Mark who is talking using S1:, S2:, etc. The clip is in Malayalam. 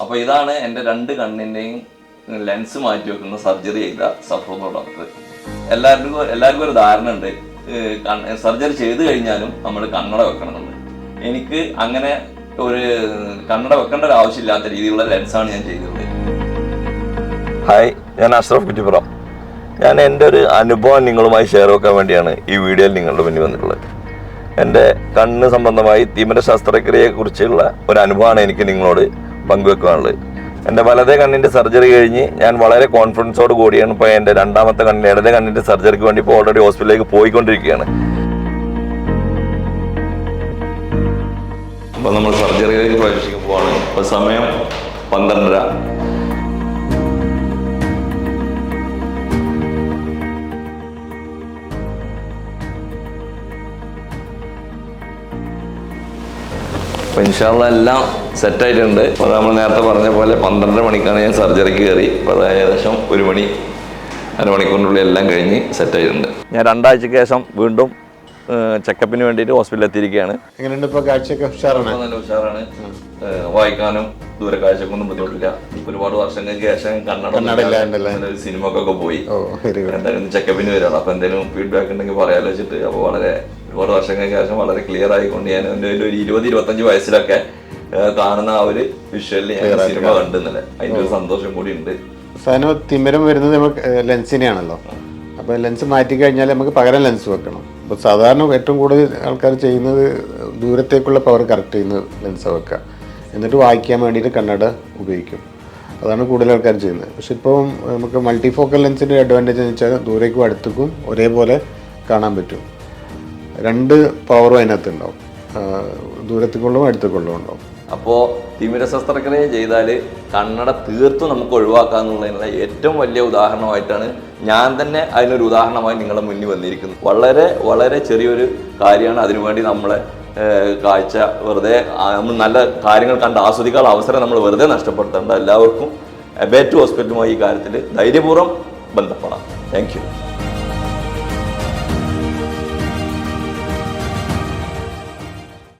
S1: അപ്പോൾ ഇതാണ് എന്റെ രണ്ട് കണ്ണിന്റെയും ലെൻസ് മാറ്റി വെക്കുന്ന സർജറി ചെയ്ത സഫ്രോന്നോ ഡോക്ടർ എല്ലാവർക്കും എല്ലാവർക്കും ഒരു ധാരണ ഉണ്ട്. സർജറി ചെയ്ത് കഴിഞ്ഞാലും നമ്മൾ കണ്ണട വെക്കണമെന്നുണ്ട് എനിക്ക് അങ്ങനെ ഒരു കണ്ണട വെക്കേണ്ട ഒരു ആവശ്യമില്ലാത്ത രീതിയിലുള്ള ലെൻസാണ് ഞാൻ ചെയ്തത് ഹായ് ഞാൻ അഷ്റഫ് കുറ്റിപ്പുറം. ഞാൻ എന്റെ ഒരു അനുഭവം നിങ്ങളുമായി ഷെയർ വെക്കാൻ വേണ്ടിയാണ് ഈ വീഡിയോയിൽ നിങ്ങളുടെ മുന്നിൽ വന്നിട്ടുള്ളത്. എന്റെ കണ്ണ് സംബന്ധമായി തിമിര ശസ്ത്രക്രിയയെക്കുറിച്ചുള്ള ഒരു അനുഭവമാണ് എനിക്ക് നിങ്ങളോട് പങ്കുവെക്കാനുള്ളത്. എന്റെ വലതേ കണ്ണിന്റെ സർജറി കഴിഞ്ഞ് ഞാൻ വളരെ കോൺഫിഡൻസോട് കൂടിയാണ് ഇപ്പോൾ എന്റെ രണ്ടാമത്തെ കണ്ണിന്റെ ഇടതേ കണ്ണിന്റെ സർജറിക്ക് വേണ്ടി ഇപ്പോൾ ഓൾറെഡി ഹോസ്പിറ്റലിലേക്ക് പോയിക്കൊണ്ടിരിക്കുകയാണ്. അപ്പോൾ നമ്മൾ സർജറിയിലേക്ക് പ്രവേശിക്കാൻ ഇപ്പോൾ സമയം പന്ത്രണ്ടര. അപ്പോൾ ഇൻഷാല്ല എല്ലാം സെറ്റായിട്ടുണ്ട് അപ്പോൾ നമ്മൾ നേരത്തെ പറഞ്ഞ പോലെ പന്ത്രണ്ട് മണിക്കാണ് ഞാൻ സർജറിക്ക് കയറി. അപ്പോൾ അത് ഏകദേശം ഒരു മണി അരമണിക്കൂറിനുള്ളിൽ എല്ലാം കഴിഞ്ഞ് സെറ്റായിട്ടുണ്ട് ഞാൻ രണ്ടാഴ്ചയ്ക്ക് ശേഷം വീണ്ടും ചെക്കപ്പിന് വേണ്ടിയിട്ട് ഹോസ്പിറ്റലിൽ എത്തിയിരിക്കുകയാണ്.
S2: എങ്ങനെയുണ്ട് ഇപ്പൊ കാഴ്ചയൊക്കെ ഉഷാറാണ്?
S1: നല്ല ഉഷാറാണ്. വായിക്കാനും വായിക്കാനും ദൂരക്കാഴ്ചക്കൊന്നും ബുദ്ധിമുട്ടില്ല. ഒരുപാട് വർഷങ്ങൾക്ക് ശേഷം? ഒരു സിനിമക്കൊക്കെ പോയി. എന്തായാലും ചെക്കപ്പിന് വരികയാണ് അപ്പൊ എന്തെങ്കിലും ഫീഡ്ബാക്ക് ഉണ്ടെങ്കിൽ പറയാലോ വെച്ചിട്ട്. അപ്പൊ വളരെ ഒരുപാട് വർഷങ്ങൾക്ക് ശേഷം വളരെ ക്ലിയർ ആയിക്കൊണ്ട് ഞാൻ എന്റെ ഒരു ഇരുപത് ഇരുപത്തഞ്ച് വയസ്സിലൊക്കെ കാണുന്ന ആ ഒരു വിഷ്വലിൽ ഞാൻ സിനിമ കണ്ടുന്നല്ലേ അതിന്റെ ഒരു സന്തോഷം കൂടി ഉണ്ട്.
S2: സാധനം തിമിരം വരുന്നത് നമുക്ക് ലെൻസിനെയാണല്ലോ. അപ്പോൾ ലെൻസ് മാറ്റി കഴിഞ്ഞാൽ നമുക്ക് പകരം ലെൻസ് വെക്കണം. അപ്പോൾ സാധാരണ ഏറ്റവും കൂടുതൽ ആൾക്കാർ ചെയ്യുന്നത് ദൂരത്തേക്കുള്ള പവർ കറക്റ്റ് ചെയ്യുന്ന ലെൻസ് വെക്കുക. എന്നിട്ട് വായിക്കാൻ വേണ്ടിയിട്ട് കണ്ണട ഉപയോഗിക്കും. അതാണ് കൂടുതൽ ആൾക്കാർ ചെയ്യുന്നത്. പക്ഷെ ഇപ്പം നമുക്ക് മൾട്ടി ഫോക്കൽ ലെൻസിന്റെ അഡ്വാന്റേജ് എന്ന് വെച്ചാൽ ദൂരേക്കും അടുത്തേക്കും ഒരേപോലെ കാണാൻ പറ്റും. രണ്ട് പവറും അതിനകത്ത് ഉണ്ടാവും ദൂരത്തേക്കുള്ളതും അടുത്തേക്കുള്ളതും ഉണ്ടാവും.
S1: അപ്പോൾ തിമിര ശസ്ത്രക്രിയ ചെയ്താൽ കണ്ണട തീർത്തും നമുക്ക് ഒഴിവാക്കാന്നുള്ളതിനുള്ള ഏറ്റവും വലിയ ഉദാഹരണമായിട്ടാണ് ഞാൻ തന്നെ അതിനൊരു ഉദാഹരണമായി നിങ്ങളുടെ മുന്നിൽ വന്നിരിക്കുന്നത്. വളരെ വളരെ ചെറിയൊരു കാര്യമാണ് അതിനുവേണ്ടി നമ്മളെ കാഴ്ച വെറുതെ നമ്മൾ നല്ല കാര്യങ്ങൾ കണ്ട് ആസ്വദിക്കാനുള്ള അവസരം നമ്മൾ വെറുതെ നഷ്ടപ്പെടുത്തേണ്ട എല്ലാവർക്കും എബേറ്റ് ഹോസ്പിറ്റലുമായി ഈ കാര്യത്തിൽ ധൈര്യപൂർവം ബന്ധപ്പെടാം. താങ്ക്